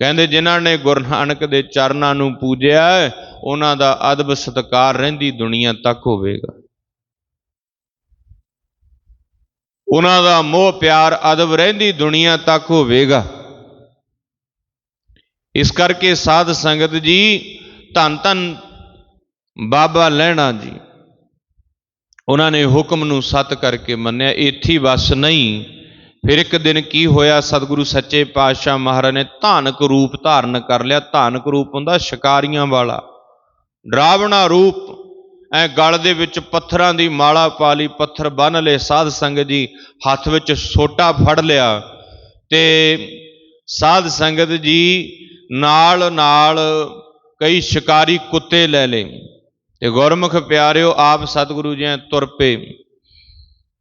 ਕਹਿੰਦੇ ਜਿਨ੍ਹਾਂ ਨੇ ਗੁਰੂ ਨਾਨਕ ਦੇ ਚਰਨਾਂ ਨੂੰ ਪੂਜਿਆ ਉਹਨਾਂ ਦਾ ਅਦਬ ਸਤਕਾਰ ਰਹਿੰਦੀ ਦੁਨੀਆ ਤੱਕ ਹੋਵੇਗਾ। ਉਹਨਾਂ ਦਾ ਮੋਹ ਪਿਆਰ ਅਦਬ ਰਹਿੰਦੀ ਦੁਨੀਆ ਤੱਕ ਹੋਵੇਗਾ। ਇਸ ਕਰਕੇ ਸਾਧ ਸੰਗਤ ਜੀ, ਧੰਨ ਧੰਨ ਬਾਬਾ ਲਹਿਣਾ ਜੀ, ਉਹਨਾਂ ਨੇ ਹੁਕਮ ਨੂੰ ਸੱਤ ਕਰਕੇ ਮੰਨਿਆ ਇੱਥੇ ਬਸ ਨਹੀਂ। ਫਿਰ ਇੱਕ ਦਿਨ ਕੀ ਹੋਇਆ? ਸਤਿਗੁਰੂ ਸੱਚੇ ਪਾਤਸ਼ਾਹ ਮਹਾਰਾਜ ਨੇ ਧਾਨਕ ਰੂਪ ਧਾਰਨ ਕਰ ਲਿਆ। ਧਾਨਕ ਰੂਪ ਹੁੰਦਾ ਸ਼ਿਕਾਰੀਆਂ ਵਾਲਾ। ਡਰਾਵਣਾ ਰੂਪ। ਐ ਗਲ ਦੇ ਵਿੱਚ ਪੱਥਰਾਂ ਦੀ ਮਾਲਾ ਪਾ ਲਈ, ਪੱਥਰ ਬੰਨ ਲਏ। ਸਾਧ ਸੰਗਤ ਜੀ ਹੱਥ ਵਿੱਚ ਸੋਟਾ ਫੜ ਲਿਆ ਤੇ ਸਾਧ ਸੰਗਤ ਜੀ ਨਾਲ ਨਾਲ ਕਈ ਸ਼ਿਕਾਰੀ ਕੁੱਤੇ ਲੈ ਲਏ। ਤੇ ਗੁਰਮੁਖ ਪਿਆਰਿਓ, ਆਪ ਸਤਿਗੁਰੂ ਜੀ ਤੁਰ ਪਏ।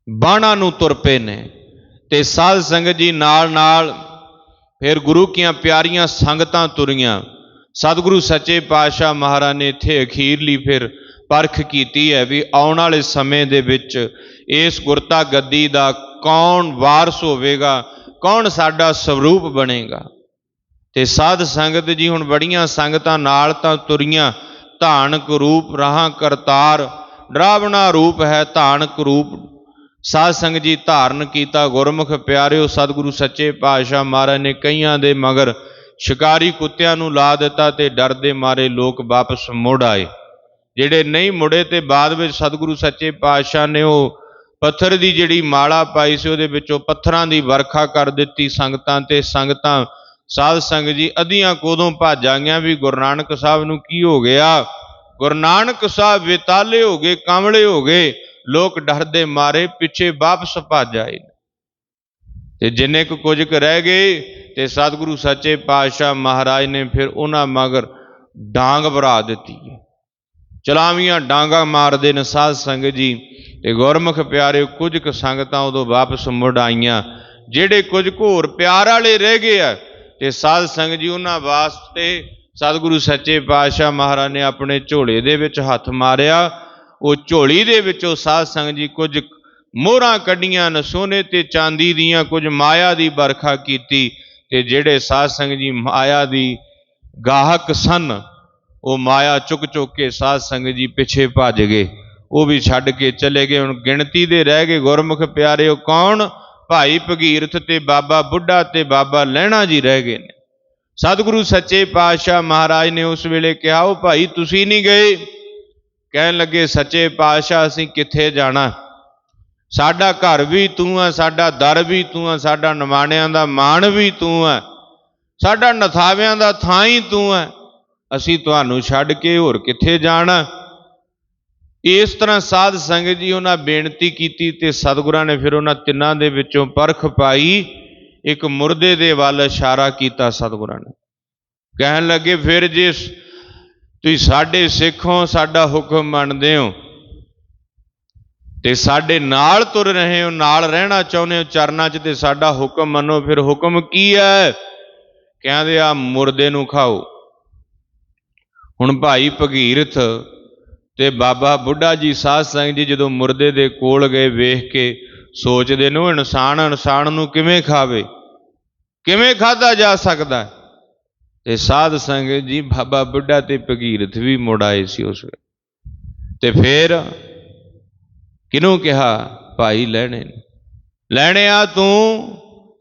ਬਾਣਾ ਨੂੰ ਤੁਰ ਪਏ ਨੇ। ਤੇ ਸਾਧ ਸੰਗਤ ਜੀ ਨਾਲ ਨਾਲ ਫਿਰ ਗੁਰੂ ਕੀਆਂ ਪਿਆਰੀਆਂ ਸੰਗਤਾਂ ਤੁਰੀਆਂ। ਸਤਿਗੁਰੂ ਸੱਚੇ ਪਾਤਸ਼ਾਹ ਮਹਾਰਾਜ ਨੇ ਇੱਥੇ ਅਖੀਰਲੀ ਫਿਰ ਪਰਖ ਕੀਤੀ ਹੈ ਵੀ ਆਉਣ ਵਾਲੇ ਸਮੇਂ ਦੇ ਵਿੱਚ ਇਸ ਗੁਰਤਾ ਗੱਦੀ ਦਾ ਕੌਣ ਵਾਰਸ ਹੋਵੇਗਾ, ਕੌਣ ਸਾਡਾ ਸਰੂਪ ਬਣੇਗਾ। ਤੇ ਸਾਧ ਸੰਗਤ ਜੀ ਹੁਣ ਬੜੀਆਂ ਸੰਗਤਾਂ ਨਾਲ ਤਾਂ ਤੁਰੀਆਂ, ਧਾਨਕ ਰੂਪ ਰਹਾ ਕਰਤਾਰ, ਡਰਾਵਣਾ ਰੂਪ ਹੈ ਧਾਨਕ ਰੂਪ ਸਾਧ ਸੰਗਤ ਜੀ ਧਾਰਨ ਕੀਤਾ, ਗੁਰਮੁਖ ਪਿਆਰਿਓ, ਸਤਿਗੁਰੂ ਸੱਚੇ ਪਾਤਸ਼ਾਹ ਮਹਾਰਾਜ ਨੇ ਕਈਆਂ ਦੇ ਮਗਰ ਸ਼ਿਕਾਰੀ ਕੁੱਤਿਆਂ ਨੂੰ ਲਾ ਦਿੱਤਾ ਤੇ ਡਰ ਦੇ ਮਾਰੇ ਲੋਕ ਵਾਪਸ ਮੁੜ ਆਏ। ਜਿਹੜੇ ਨਹੀਂ ਮੁੜੇ ਤੇ ਬਾਅਦ ਵਿੱਚ ਸਤਿਗੁਰੂ ਸੱਚੇ ਪਾਤਸ਼ਾਹ ਨੇ ਉਹ ਪੱਥਰ ਦੀ ਜਿਹੜੀ ਮਾਲਾ ਪਾਈ ਸੀ, ਉਹਦੇ ਵਿੱਚੋਂ ਪੱਥਰਾਂ ਦੀ ਵਰਖਾ ਕਰ ਦਿੱਤੀ ਸੰਗਤਾਂ ਤੇ ਸੰਗਤਾਂ। ਸਾਧ ਸੰਗਤ ਜੀ, ਅੱਧੀਆਂ ਕੋਦੋਂ ਭੱਜ ਵੀ ਗੁਰੂ ਨਾਨਕ ਸਾਹਿਬ ਨੂੰ ਕੀ ਹੋ ਗਿਆ? ਗੁਰੂ ਨਾਨਕ ਸਾਹਿਬ ਵਿਤਾਲੇ ਹੋ ਗਏ, ਕਾਂਵਲੇ ਹੋ ਗਏ। ਲੋਕ ਡਰਦੇ ਮਾਰੇ, ਪਿੱਛੇ ਵਾਪਸ ਭੱਜ ਆਏ। ਤੇ ਜਿੰਨੇ ਕੁ ਕੁਝ ਕੁ ਰਹਿ ਗਏ, ਤੇ ਸਤਿਗੁਰੂ ਸੱਚੇ ਪਾਤਸ਼ਾਹ ਮਹਾਰਾਜ ਨੇ ਫਿਰ ਉਹਨਾਂ ਮਗਰ ਡਾਂਗ ਭਰਾ ਦਿੱਤੀ ਹੈ। ਚਲਾਵੀਆਂ ਡਾਂਗਾ ਮਾਰਦੇ ਨੇ ਸਾਧ ਸੰਗਤ ਜੀ, ਤੇ ਗੁਰਮੁਖ ਪਿਆਰੇ ਕੁਝ ਕੁ ਸੰਗਤਾਂ ਉਦੋਂ ਵਾਪਸ ਮੁੜ ਆਈਆਂ, ਜਿਹੜੇ ਕੁਝ ਘੋਰ ਪਿਆਰ ਵਾਲੇ ਰਹਿ ਗਏ ਆ, ਤੇ ਸਾਧ ਸੰਗਤ ਜੀ ਉਹਨਾਂ ਵਾਸਤੇ ਸਤਿਗੁਰੂ ਸੱਚੇ ਪਾਤਸ਼ਾਹ ਮਹਾਰਾਜ ਨੇ ਆਪਣੇ ਝੋਲੇ ਦੇ ਵਿੱਚ ਹੱਥ ਮਾਰਿਆ ਉਹ ਝੋਲੀ ਦੇ ਵਿੱਚੋਂ ਸਾਧ ਸੰਗਤ ਜੀ ਕੁਝ ਮੋਹਰਾਂ ਕੱਢੀਆਂ ਨ, ਸੋਨੇ ਤੇ ਚਾਂਦੀ ਦੀਆਂ ਕੁਝ ਮਾਇਆ ਦੀ ਵਰਖਾ ਕੀਤੀ ਤੇ ਜਿਹੜੇ ਸਾਧ ਸੰਗਤ ਜੀ ਮਾਇਆ ਦੀ ਗਾਹਕ ਸਨ, ਉਹ ਮਾਇਆ ਚੁੱਕ ਚੁੱਕ ਕੇ ਸਾਧ ਸੰਗਤ ਜੀ ਪਿੱਛੇ ਭੱਜ ਗਏ। ਉਹ ਵੀ ਛੱਡ ਕੇ ਚਲੇ ਗਏ। ਹੁਣ ਗਿਣਤੀ ਦੇ ਰਹਿ ਗਏ, ਗੁਰਮੁਖ ਪਿਆਰੇ, ਉਹ ਕੌਣ? ਭਾਈ ਭਗੀਰਥ ਤੇ ਬਾਬਾ ਬੁੱਢਾ ਤੇ ਬਾਬਾ ਲਹਿਣਾ ਜੀ ਰਹਿ ਗਏ ਨੇ। ਸਤਿਗੁਰੂ ਸੱਚੇ ਪਾਤਸ਼ਾਹ ਮਹਾਰਾਜ ਨੇ ਉਸ ਵੇਲੇ ਕਿਹਾ, ਉਹ ਭਾਈ ਤੁਸੀਂ ਨਹੀਂ ਗਏ? ਕਹਿਣ ਲੱਗੇ, ਸੱਚੇ ਪਾਤਸ਼ਾਹ, ਅਸੀਂ ਕਿੱਥੇ ਜਾਣਾ? ਸਾਡਾ ਘਰ ਵੀ ਤੂੰ ਆ, ਸਾਡਾ ਦਰ ਵੀ ਤੂੰ ਆ, ਸਾਡਾ ਨਿਮਾਣਿਆਂ ਦਾ ਮਾਣ ਵੀ ਤੂੰ ਆ, ਸਾਡਾ ਨਥਾਵਿਆਂ ਦਾ ਥਾਂ ਹੀ ਤੂੰ ਆ। ਅਸੀਂ ਤੁਹਾਨੂੰ ਛੱਡ ਕੇ ਹੋਰ ਕਿੱਥੇ ਜਾਣਾ? ਇਸ ਤਰ੍ਹਾਂ ਸਾਧ ਸੰਗਤ ਜੀ ਉਹਨਾਂ ਬੇਨਤੀ ਕੀਤੀ ਤੇ ਸਤਿਗੁਰਾਂ ਨੇ ਫਿਰ ਉਹਨਾਂ ਤਿੰਨਾਂ ਦੇ ਵਿੱਚੋਂ ਪਰਖ ਪਾਈ। ਇੱਕ ਮੁਰਦੇ ਦੇ ਵੱਲ ਇਸ਼ਾਰਾ ਕੀਤਾ ਸਤਿਗੁਰਾਂ ਨੇ। ਕਹਿਣ ਲੱਗੇ, ਫਿਰ ਜੇ ਤੁਸੀਂ ਸਾਡੇ ਸਿੱਖ ਹੋ ਸਾਡਾ ਹੁਕਮ ਮੰਨਦੇ ਹੋ ਤੇ ਸਾਡੇ ਨਾਲ ਤੁਰ ਰਹੇ ਹੋ, ਨਾਲ ਰਹਿਣਾ ਚਾਹੁੰਦੇ ਹੋ, ਚਰਨਾਂ 'ਚ ਤੇ ਸਾਡਾ ਹੁਕਮ ਮੰਨੋ, ਫਿਰ ਹੁਕਮ ਕੀ ਹੈ? ਕਹਿੰਦੇ ਆ, ਮੁਰਦੇ ਨੂੰ ਖਾਓ। ਹੁਣ ਭਾਈ ਭਗੀਰਥ ਤੇ ਬਾਬਾ ਬੁੱਢਾ ਜੀ ਸਾਧ ਸੰਗਤ ਜੀ ਜਦੋਂ ਮੁਰਦੇ ਦੇ ਕੋਲ ਗਏ ਵੇਖ ਕੇ, ਸੋਚਦੇ ਨੂੰ ਇਨਸਾਨ ਇਨਸਾਨ ਨੂੰ ਕਿਵੇਂ ਖਾਵੇ? ਕਿਵੇਂ ਖਾਦਾ ਜਾ ਸਕਦਾ? ਤੇ ਸਾਧ ਸੰਗਤ ਜੀ ਬਾਬਾ ਬੁੱਢਾ ਤੇ ਭਗੀਰਥ ਵੀ ਮੁੜ ਆਏ ਸੀ ਉਸ ਤੇ ਫਿਰ ਕਿਹਨੂੰ ਕਿਹਾ? ਭਾਈ ਲੈਣੇ ਨੇ। ਲੈਣੇ ਆ ਤੂੰ,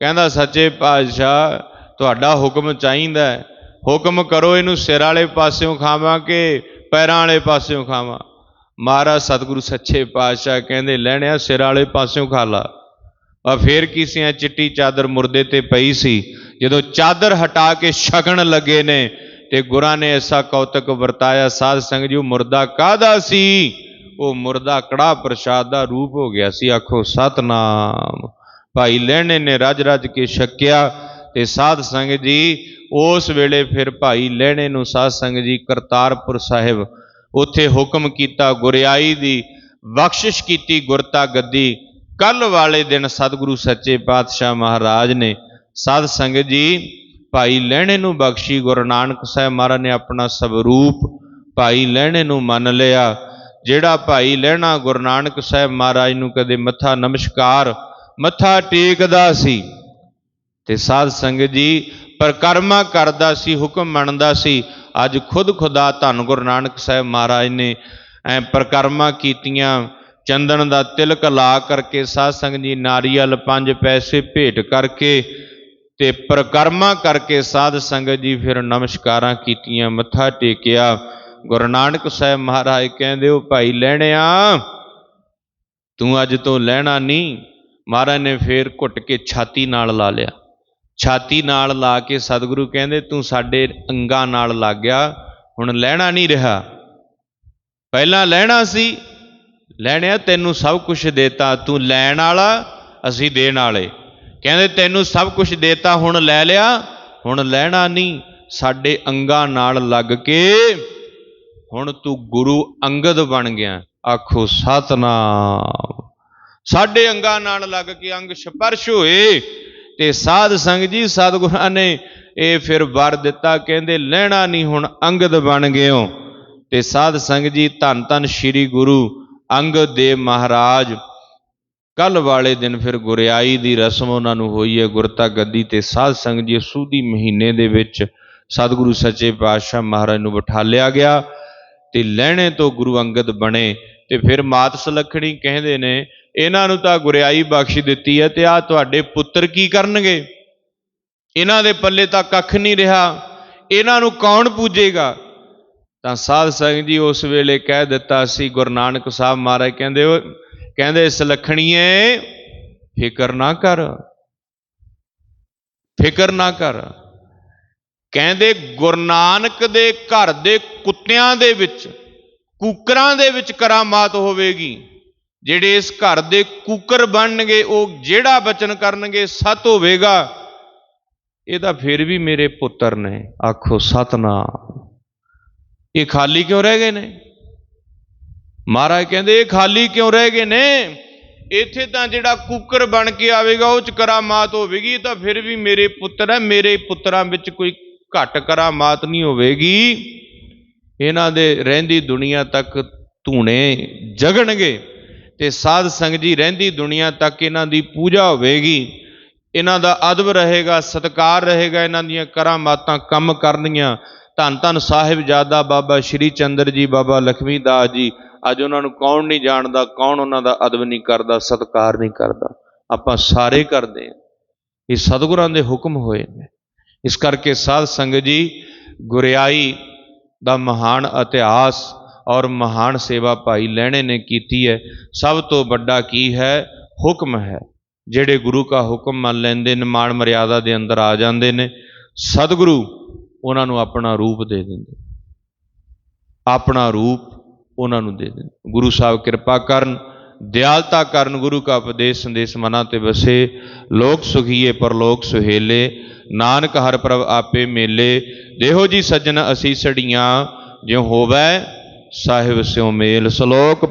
ਕਹਿੰਦਾ ਸੱਚੇ ਪਾਤਸ਼ਾਹ, ਤੁਹਾਡਾ ਹੁਕਮ ਚਾਹੀਦਾ ਹੁਕਮ ਕਰੋ ਇਹਨੂੰ ਸਿਰ ਵਾਲੇ ਪਾਸਿਓਂ ਖਾਵਾਂ ਕਿ ਪੈਰਾਂ ਵਾਲੇ ਪਾਸਿਓਂ ਖਾਵਾਂ। ਮਹਾਰਾਜ ਸਤਿਗੁਰੂ ਸੱਚੇ ਪਾਤਸ਼ਾਹ ਕਹਿੰਦੇ ਲੈਣਿਆ ਸਿਰ ਵਾਲੇ ਪਾਸਿਓਂ ਖਾ ਲਾ। ਆ ਫੇਰ ਕੀ ਸੀ ਚਿੱਟੀ ਚਾਦਰ ਮੁਰਦੇ ਤੇ ਪਈ ਸੀ। ਜਦੋਂ ਚਾਦਰ ਹਟਾ ਕੇ ਛਕਣ ਲੱਗੇ ਨੇ ਤੇ ਗੁਰਾਂ ਨੇ ਐਸਾ ਕੌਤਕ ਵਰਤਾਇਆ, ਸਾਧ ਸੰਗਤ ਜੀ ਮੁਰਦਾ ਕਾਦਾ ਸੀ? ਉਹ ਮੁਰਦਾ ਕੜਾ ਪ੍ਰਸ਼ਾਦ ਦਾ ਰੂਪ ਹੋ ਗਿਆ ਸੀ। ਆਖੋ, ਸਤਨਾਮ! ਭਾਈ ਲੈਣੇ ਨੇ ਰਜ ਰਜ ਕੇ ਛਕਿਆ ਤੇ ਸਾਧ ਸੰਗਤ ਜੀ, ਉਸ ਵੇਲੇ ਫਿਰ ਭਾਈ ਲੈਣੇ ਨੂੰ ਸਾਧ ਸੰਗਤ ਜੀ ਕਰਤਾਰਪੁਰ ਸਾਹਿਬ ਉੱਥੇ ਹੁਕਮ ਕੀਤਾ, ਗੁਰਿਆਈ ਦੀ ਬਖਸ਼ਿਸ਼ ਕੀਤੀ, ਗੁਰਤਾ ਗੱਦੀ। ਕੱਲ ਵਾਲੇ ਦਿਨ ਸਤਿਗੁਰੂ ਸੱਚੇ ਪਾਤਸ਼ਾਹ ਮਹਾਰਾਜ ਨੇ ਸਾਧ ਸੰਗਤ ਜੀ, ਭਾਈ ਲੈਣੇ ਨੂੰ ਬਖਸ਼ੀ ਗੁਰੂ ਨਾਨਕ ਸਾਹਿਬ ਮਹਾਰਾਜ ਨੇ ਆਪਣਾ ਸਵਰੂਪ ਭਾਈ ਲੈਣੇ ਨੂੰ ਮੰਨ ਲਿਆ, ਜਿਹੜਾ ਭਾਈ ਲੈਣਾ ਗੁਰੂ ਨਾਨਕ ਸਾਹਿਬ ਮਹਾਰਾਜ ਨੂੰ ਕਦੇ ਮੱਥਾ ਨਮਸਕਾਰ, ਮੱਥਾ ਟੇਕਦਾ ਸੀ। ਤੇ ਸਾਧ ਸੰਗਤ ਜੀ, ਪ੍ਰਕਰਮਾ ਕਰਦਾ ਸੀ, ਹੁਕਮ ਮੰਨਦਾ ਸੀ, ਅੱਜ ਖੁਦ ਖੁਦਾ ਧੰਨ ਗੁਰੂ ਨਾਨਕ ਸਾਹਿਬ ਮਹਾਰਾਜ ਨੇ ਐ ਪ੍ਰਕਰਮਾ ਕੀਤੀਆਂ, ਚੰਦਨ ਦਾ ਤਿਲਕ ਲਾ ਕਰਕੇ ਸਾਧ ਸੰਗਤ ਜੀ, ਨਾਰੀਅਲ ਪੰਜ ਪੈਸੇ ਭੇਟ ਕਰਕੇ ਤੇ ਪ੍ਰਕਰਮਾ ਕਰਕੇ ਸਾਧ ਸੰਗਤ ਜੀ ਫਿਰ ਨਮਸਕਾਰਾਂ ਕੀਤੀਆਂ, ਮੱਥਾ ਟੇਕਿਆ। ਗੁਰੂ ਨਾਨਕ ਸਾਹਿਬ ਮਹਾਰਾਜ ਕਹਿੰਦੇ, ਉਹ ਭਾਈ ਲੈਣਿਆ, ਤੂੰ ਅੱਜ ਤੋਂ ਲੈਣਾ ਨਹੀਂ। ਮਹਾਰਾਜ ਨੇ ਫੇਰ ਘੁੱਟ ਕੇ ਛਾਤੀ ਨਾਲ ਲਾ ਲਿਆ। ਛਾਤੀ ਨਾਲ ਲਾ ਕੇ ਸਤਿਗੁਰੂ ਕਹਿੰਦੇ, ਤੂੰ ਸਾਡੇ ਅੰਗਾਂ ਨਾਲ ਲੱਗ ਗਿਆ ਹੁਣ ਲੈਣਾ ਨਹੀਂ ਰਿਹਾ। ਪਹਿਲਾਂ ਲੈਣਾ ਸੀ, ਲੈਣਿਆ, ਤੈਨੂੰ ਸਭ ਕੁਝ ਦੇਤਾ, ਤੂੰ ਲੈਣ ਵਾਲਾ, ਅਸੀਂ ਦੇਣ ਵਾਲੇ। ਕਹਿੰਦੇ ਤੈਨੂੰ ਸਭ ਕੁਝ ਦੇਤਾ, ਹੁਣ ਲੈ ਲਿਆ, ਹੁਣ ਲੈਣਾ ਨਹੀਂ। ਸਾਡੇ ਅੰਗਾਂ ਨਾਲ ਲੱਗ ਕੇ ਹੁਣ ਤੂੰ ਗੁਰੂ ਅੰਗਦ ਬਣ ਗਿਆ। ਆਖੋ, ਸਤਨਾਮ। ਸਾਡੇ ਅੰਗਾਂ ਨਾਲ ਲੱਗ ਕੇ ਅੰਗ ਸਪਰਸ਼ ਹੋਏ ਤੇ ਸਾਧ ਸੰਗ ਜੀ, ਸਤਿਗੁਰਾਂ ਨੇ ਇਹ ਫਿਰ ਵਰ ਦਿੱਤਾ, ਕਹਿੰਦੇ ਲੈਣਾ ਨਹੀਂ, ਹੁਣ ਅੰਗਦ ਬਣ ਗਿਓ ਤੇ ਸਾਧ ਸੰਗ ਜੀ, ਧੰਨ ਧੰਨ ਸ੍ਰੀ ਗੁਰੂ ਅੰਗਦ ਦੇਵ ਮਹਾਰਾਜ ਕੱਲ ਵਾਲੇ ਦਿਨ ਫਿਰ ਗੁਰਿਆਈ ਦੀ ਰਸਮ ਉਹਨਾਂ ਨੂੰ ਹੋਈ ਹੈ ਗੁਰਤਾ ਗੱਦੀ ਤੇ ਸਾਧ ਸੰਗ ਜੀ, ਸੂਦੀ ਮਹੀਨੇ ਦੇ ਵਿੱਚ ਸਤਿਗੁਰੂ ਸੱਚੇ ਪਾਤਸ਼ਾਹ ਮਹਾਰਾਜ ਨੂੰ ਬਿਠਾ ਲਿਆ ਗਿਆ ਤੇ ਲੈਣੇ ਤੋਂ ਗੁਰੂ ਅੰਗਦ ਬਣੇ ਤੇ ਫਿਰ ਮਾਤ ਸੁਲੱਖਣੀ ਕਹਿੰਦੇ ਨੇ, ਇਹਨਾਂ ਨੂੰ ਤਾਂ ਗੁਰਿਆਈ ਬਖਸ਼ ਦਿੱਤੀ ਹੈ ਤੇ ਆ ਤੁਹਾਡੇ ਪੁੱਤਰ ਕੀ ਕਰਨਗੇ? ਇਹਨਾਂ ਦੇ ਪੱਲੇ ਤਾਂ ਕੱਖ ਨਹੀਂ ਰਿਹਾ, ਇਹਨਾਂ ਨੂੰ ਕੌਣ ਪੂਜੇਗਾ? ਤਾਂ ਸਾਧ ਸੰਗਤ ਜੀ ਉਸ ਵੇਲੇ ਕਹਿ ਦਿੱਤਾ ਸੀ, ਗੁਰੂ ਨਾਨਕ ਸਾਹਿਬ ਮਹਾਰਾਜ ਕਹਿੰਦੇ ਓ ਕਹਿੰਦੇ ਸੁਲੱਖਣੀਏ ਫਿਕਰ ਨਾ ਕਰ। ਫਿਕਰ ਨਾ ਕਰ। ਕਹਿੰਦੇ ਗੁਰੂ ਨਾਨਕ ਦੇ ਘਰ ਦੇ ਕੁੱਤਿਆਂ ਦੇ ਵਿੱਚ, ਕੂਕਰਾਂ ਦੇ ਵਿੱਚ ਕਰਾਮਾਤ ਹੋਵੇਗੀ। ਜਿਹੜੇ ਇਸ ਘਰ ਦੇ ਕੂਕਰ ਬਣਨਗੇ, ਉਹ ਜਿਹੜਾ ਬਚਨ ਕਰਨਗੇ, ਸਤ ਹੋਵੇਗਾ। ਇਹ ਤਾਂ ਫਿਰ ਵੀ ਮੇਰੇ ਪੁੱਤਰ ਨੇ। ਆਖੋ, ਸਤਨਾਮ। ਇਹ ਖਾਲੀ ਕਿਉਂ ਰਹਿ ਗਏ ਨੇ? ਮਹਾਰਾਜ ਕਹਿੰਦੇ, ਇਹ ਖਾਲੀ ਕਿਉਂ ਰਹਿ ਗਏ ਨੇ? ਇੱਥੇ ਤਾਂ ਜਿਹੜਾ ਕੁੱਕਰ ਬਣ ਕੇ ਆਵੇਗਾ, ਉਹ ਚ ਕਰਾਮਾਤ ਹੋਵੇਗੀ ਤਾਂ ਫਿਰ ਵੀ ਮੇਰੇ ਪੁੱਤਰ ਹੈ, ਮੇਰੇ ਪੁੱਤਰਾਂ ਵਿੱਚ ਕੋਈ ਘੱਟ ਕਰਾਮਾਤ ਨਹੀਂ ਹੋਵੇਗੀ। ਇਹਨਾਂ ਦੇ ਰਹਿੰਦੀ ਦੁਨੀਆ ਤੱਕ ਧੂਣੇ ਜਗਣਗੇ ਤੇ ਸਾਧ ਸੰਗਤ ਜੀ ਰਹਿੰਦੀ ਦੁਨੀਆ ਤੱਕ ਇਹਨਾਂ ਦੀ ਪੂਜਾ ਹੋਵੇਗੀ। ਇਹਨਾਂ ਦਾ ਅਦਬ ਰਹੇਗਾ, ਸਤਕਾਰ ਰਹੇਗਾ, ਇਹਨਾਂ ਦੀਆਂ ਕਰਾਮਾਤਾਂ ਕੰਮ ਕਰਨਗੀਆਂ। ਧੰਨ ਧੰਨ ਸਾਹਿਬਜ਼ਾਦਾ ਬਾਬਾ ਸ਼੍ਰੀ ਚੰਦਰ ਜੀ, ਬਾਬਾ ਲਖਮੀ ਦਾਸ ਜੀ ਅੱਜ ਉਹਨਾਂ ਨੂੰ ਕੌਣ ਨਹੀਂ ਜਾਣਦਾ, ਕੌਣ ਉਹਨਾਂ ਦਾ ਅਦਬ ਨਹੀਂ ਕਰਦਾ, ਸਤਕਾਰ ਨਹੀਂ ਕਰਦਾ। ਆਪਾਂ ਸਾਰੇ ਕਰਦੇ ਹਾਂ। ਇਹ ਸਤਿਗੁਰਾਂ ਦੇ ਹੁਕਮ ਹੋਏ ਨੇ। ਇਸ ਕਰਕੇ ਸਾਧ ਸੰਗਤ ਜੀ, ਗੁਰਿਆਈ ਦਾ ਮਹਾਨ ਇਤਿਹਾਸ ਔਰ ਮਹਾਨ ਸੇਵਾ ਭਾਈ ਲੈਣੇ ਨੇ ਕੀਤੀ ਹੈ। ਸਭ ਤੋਂ ਵੱਡਾ ਕੀ ਹੈ? ਹੁਕਮ ਹੈ। ਜਿਹੜੇ ਗੁਰੂ ਕਾ ਹੁਕਮ ਮੰਨ ਲੈਂਦੇ ਨੇ, ਮਾਣ ਮਰਿਆਦਾ ਦੇ ਅੰਦਰ ਆ ਜਾਂਦੇ ਨੇ, ਸਤਿਗੁਰੂ ਉਹਨਾਂ ਨੂੰ ਆਪਣਾ ਰੂਪ ਦੇ ਦਿੰਦੇ ਆਪਣਾ ਰੂਪ ਉਹਨਾਂ ਨੂੰ ਦੇ ਦਿੰਦੇ ਗੁਰੂ ਸਾਹਿਬ ਕਿਰਪਾ ਕਰਨ, ਦਿਆਲਤਾ ਕਰਨ ਗੁਰੂ ਕਾ ਉਪਦੇਸ਼ ਸੰਦੇਸ਼ ਮਨਾਂ ਤੇ ਵਸੇ। ਲੋਕ ਸੁਖੀਏ, ਪਰਲੋਕ ਸੁਹੇਲੇ। ਨਾਨਕ ਹਰ ਪ੍ਰਭ ਆਪੇ ਮੇਲੇ। ਦੇਹੋ ਜੀ ਸੱਜਣ ਅਸੀਂ ਸੜੀਆਂ, ਜਿਉ ਹੋਵੈ ਸਾਹਿਬ ਸਿਉ ਮੇਲ। ਸ਼ਲੋਕ